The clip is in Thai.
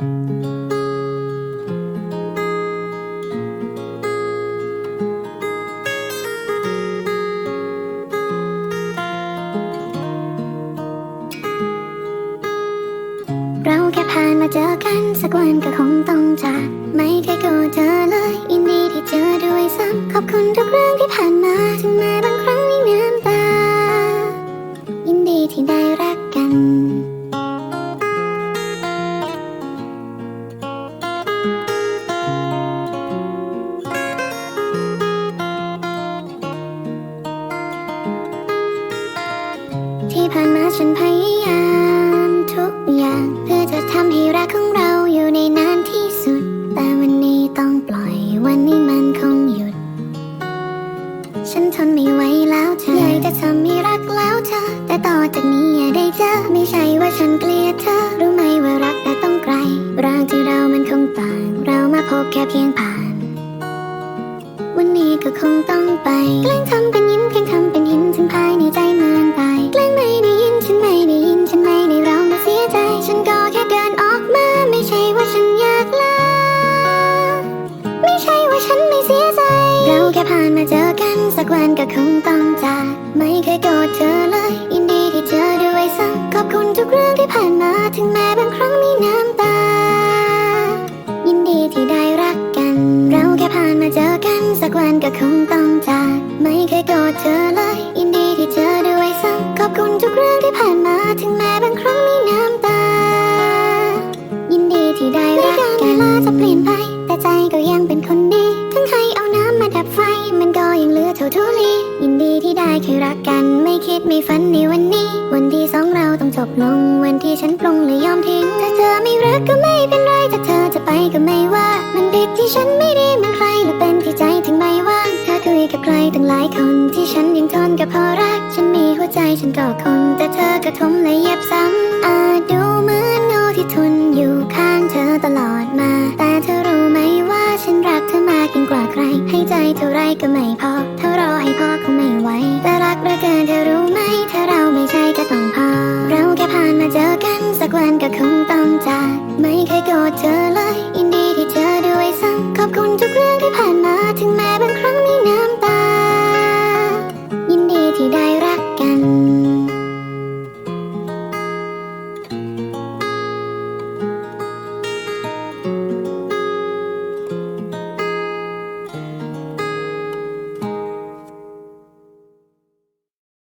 เราแค่ผ่านมาเจอกันสักวันก็คงต้องจากไม่เคยโกรธเธอเลยยินดีที่เจอด้วยซ้ำขอบคุณทุกเรื่องที่ผ่านมาถึงแม้บางครั้งมีน้ำตายินดีที่ได้รักกัน ผ่านมาฉันพยายามทุกอย่าง เพื่อจะทำให้รักของเราอยู่ในนานที่สุด แต่วันนี้ต้องปล่อยวันนี้มันคงหยุด ฉันทนไม่ไหวแล้วเธออยากจะทำให้รักแล้วเธอ แต่ต่อจากนี้อย่าได้เจอไม่ใช่ว่าฉันเกลียดเธอ รู้ไหมว่ารักแต่ต้องไกลร่างที่เรามันคงต่าง เรามาพบแค่เพียงผ่าน วันนี้ก็คงต้องไปแกล้งทำเป็นยิ้มแกล้งทำเป็นหินจน ผ่านมาเจอกันสักวันก็คงต้องจากไม่เคยโกรธเธอเลยยินดีที่เจอด้วยซ้ำขอบคุณทุกเรื่องที่ผ่านมาถึงแม้บางครั้งมีน้ำตา ยินดีที่ได้รักกัน เราแค่ผ่านมาเจอกันสักวันก็คงต้องจากไม่เคยโกรธเธอเลย ททุลียินดีที่ได้เคยรักกัน ไม่คิดไม่ฝันในวันนี้ วันที่สองเราต้องจบลง วันที่ฉันปลงเลยยอมทิ้งถ้าเธอไม่รักก็ไม่เป็นไรถ้าเธอจะไปก็ไม่ว่า มันผิดที่ฉันไม่ดีมันใครหรือเป็นที่ใจถึงไม่ว่างเธอคุยกับใครตั้งหลายคนที่ฉันยังทนกับพอรัก ฉันมีหัวใจฉันก็คงแต่เธอกะทมและเย็บซ้ำอาจดูเหมือนเงาที่ทนอยู่ข้างเธอตลอดมา แต่เธอรู้ไหมว่าฉันรักเธอมากยิ่งกว่าใคร ให้ใจเท่าไรก็ไม่พอ กวันก็คงต้องจาก ไม่เคยโกรธเธอเลยยินดีที่เธอด้วยซ้ำขอบคุณทุกเรื่องที่ผ่านมาถึงแม้บางครั้งมีน้ำตา ยินดีที่ได้รักกัน